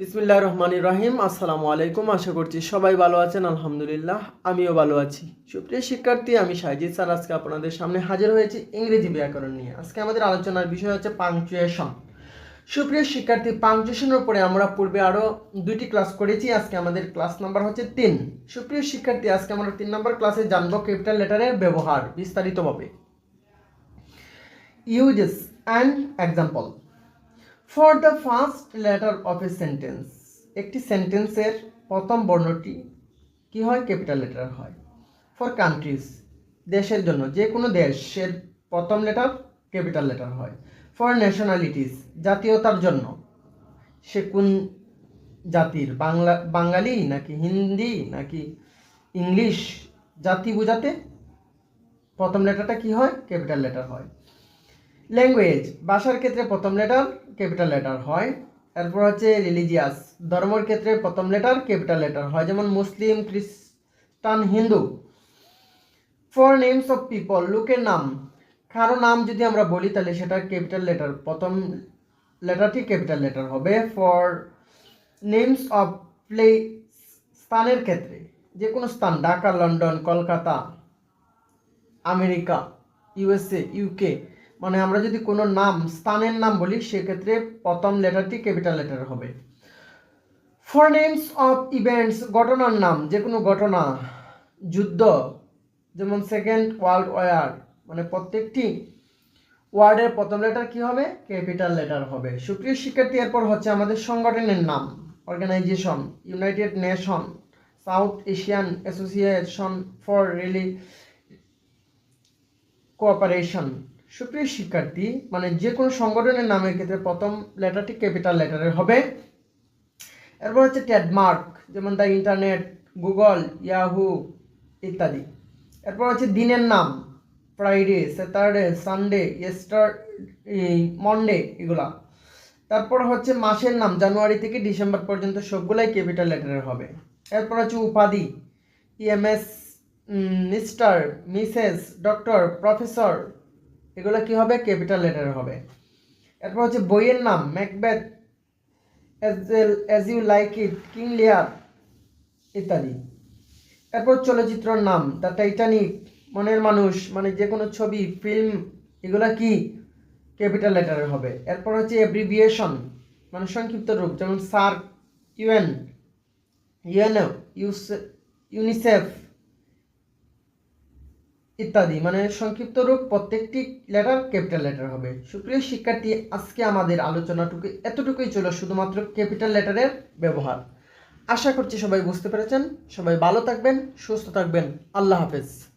বিসমিল্লাহ রহমান রহিম, আসসালামু আলাইকুম, আশা করছি সবাই ভালো আছেন, আলহামদুলিল্লাহ, আমিও ভালো আছি। সুপ্রিয় শিক্ষার্থী, আমি সাইজিৎ স্যার, আজকে আপনাদের সামনে হাজির হয়েছি ইংরেজি ব্যাকরণ নিয়ে। আজকে আমাদের আলোচনার বিষয় হচ্ছে পাংচুয়েশন সুপ্রিয় শিক্ষার্থী পাংচুয়েশনের উপরে আমরা পূর্বে আরও দুইটি ক্লাস করেছি, আজকে আমাদের ক্লাস নাম্বার হচ্ছে তিন। সুপ্রিয় শিক্ষার্থী, আজকে আমরা তিন নম্বর ক্লাসে জানব ক্যাপিটাল লেটারের ব্যবহার বিস্তারিতভাবে। Uses and example for the first letter of a sentence একটি সেন্টেন্সের প্রথম বর্ণটি কি হয়? ক্যাপিটাল লেটার হয়। ফর কান্ট্রিজ দেশের জন্য যে কোনো দেশের প্রথম লেটার ক্যাপিটাল লেটার হয়। ফর ন্যাশনালিটিস জাতীয়তার জন্য, সে কোন জাতির? বাংলা, বাঙালি নাকি হিন্দি নাকি ইংলিশ? জাতি বোঝাতে প্রথম লেটারটা কি হয়? ক্যাপিটাল লেটার হয়। ল্যাঙ্গুয়েজ ভাষার ক্ষেত্রে প্রথম লেটার ক্যাপিটাল লেটার হয়। এরপর হচ্ছে রিলিজিয়াস ধর্মের ক্ষেত্রে প্রথম লেটার ক্যাপিটাল লেটার হয়। যেমন মুসলিম, খ্রিস্টান, Hindu. For names of people লোকের নাম। কারও নাম যদি আমরা বলি, তাহলে সেটা ক্যাপিটাল লেটার প্রথম লেটারটি ক্যাপিটাল লেটার হবে। ফর নেমস অফ প্লে স্থানের ক্ষেত্রে। যে কোনো স্থান, Dhaka, London, Kolkata, America USA UK মানে আমরা যদি কোনো নাম, স্থানের নাম বলি, সেক্ষেত্রে প্রথম লেটারটি ক্যাপিটাল লেটার হবে। ফর নেমস অফ ইভেন্টস ঘটনার নাম যে কোনো ঘটনা, যুদ্ধ, যেমন সেকেন্ড ওয়ার্ল্ড ওয়ার মানে প্রত্যেকটি ওয়ার্ডের প্রথম লেটার কি হবে? ক্যাপিটাল লেটার হবে। সুপ্রিয় শিক্ষার্থী, এরপর হচ্ছে আমাদের সংগঠনের নাম organisation United Nation South Asian Association for really cooperation সুপ্রিয় শিক্ষার্থী মানে যে কোনো সংগঠনের নামের ক্ষেত্রে প্রথম লেটারটি ক্যাপিটাল লেটারের হবে। এরপর হচ্ছে ট্রেডমার্ক যেমন দ্য ইন্টারনেট গুগল ইয়াহু ইত্যাদি। এরপর হচ্ছে দিনের নাম Friday Saturday Sunday Easter Monday এগুলা। তারপর হচ্ছে মাসের নাম, জানুয়ারি থেকে ডিসেম্বর পর্যন্ত সবগুলাই ক্যাপিটাল লেটারের হবে। এরপর হচ্ছে উপাধি EMS Mr Mrs doctor professor এগুলো কি হবে? ক্যাপিটাল লেটার হবে। এরপর হচ্ছে বইয়ের নাম Macbeth as you like it King Lear ইত্যাদি। এরপর চলচ্চিত্রর নাম দ্য টাইটানিক মনের মানুষ মানে যে কোনো ছবি ফিল্ম এগুলো কি? ক্যাপিটাল লেটারের হবে। এরপর হচ্ছে এব্রিভিয়েশন মানে সংক্ষিপ্ত রূপ, যেমন সার্ক ইউএন ইউএনও ইউনিসেফ ইত্যাদি। মানে সংক্ষিপ্ত রূপ, প্রত্যেকটি লেটার ক্যাপিটাল লেটার হবে। সুপ্রিয় শিক্ষার্থী, আজকে আমাদের আলোচনাটুকু এতটুকুই ছিল, শুধুমাত্র ক্যাপিটাল লেটারের ব্যবহার। আশা করছি সবাই বুঝতে পেরেছেন। সবাই ভালো থাকবেন, সুস্থ থাকবেন। আল্লাহ হাফেজ।